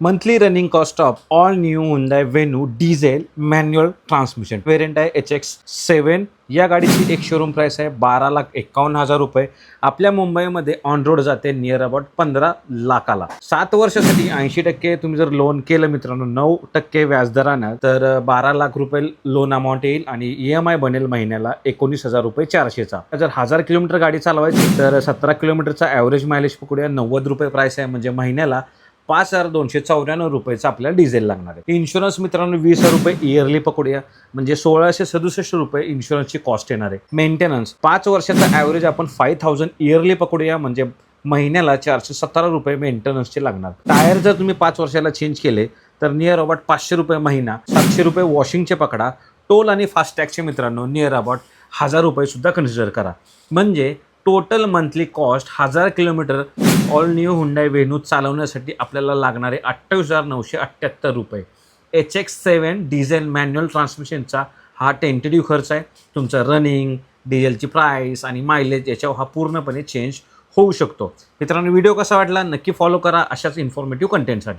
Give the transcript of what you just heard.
Monthly running cost of all new Hyundai Venue diesel manual transmission variant आहे H X seven या गाडीची एक showroom price आहे बारा लाख एकावन्न हजार रुपये. आपल्या मुंबईमध्ये ऑन रोड जाते नियर अबाउट पंधरा लाखाला. सात वर्षासाठी ऐंशी टक्के तुम्ही जर लोन केलं मित्रांनो नऊ टक्के व्याजदरानं तर बारा लाख रुपये लोन अमाऊंट येईल आणि ई एम आय बनेल महिन्याला एकोणीस हजार रुपये चारशेचा. जर हजार किलोमीटर गाडी चालवायची तर सतरा किलोमीटरचा ॲव्हरेज मायलेज पकडूया नव्वद रुपये प्राइस आहे. म्हणजे महिन्याला पाच हजार दोनशे चौऱ्याण्णव रुपयेचं आपल्याला डिझेल लागणार आहे. इन्शुरन्स मित्रांनो वीस हजार रुपये इयरली पकडूया. म्हणजे सोळाशे सदुसष्ट रुपये इन्शुरन्सची कॉस्ट येणार आहे. मेंटेनन्स पाच वर्षाचा ॲव्हरेज आपण फाईव्ह थाउजंड इयरली पकडूया. म्हणजे महिन्याला चारशे सतरा रुपये मेंटेनन्सचे लागणार. टायर जर तुम्ही पाच वर्षाला चेंज केले तर नियर अबाउट पाचशे रुपये महिना सातशे रुपये वॉशिंगचे पकडा. टोल आणि फास्टॅगचे मित्रांनो नियर अबाउट हजार रुपये सुद्धा कन्सिडर करा. म्हणजे टोटल मंथली कॉस्ट हजार kilometre all new Hyundai Venue चालवण्यासाठी आपल्याला लागणारे अठ्ठावीस हजार नऊशे अठ्ठ्याहत्तर रुपये. H X seven diesel manual ट्रान्समिशनचा हा टेंटेटिव्ह खर्च आहे. तुमचं रनिंग डिझेलची प्राईस आणि मायलेज याच्यावर हा पूर्णपणे चेंज होऊ शकतो. मित्रांनो व्हिडिओ कसा वाटला नक्की फॉलो करा अशाच इन्फॉर्मेटिव्ह कंटेंटसाठी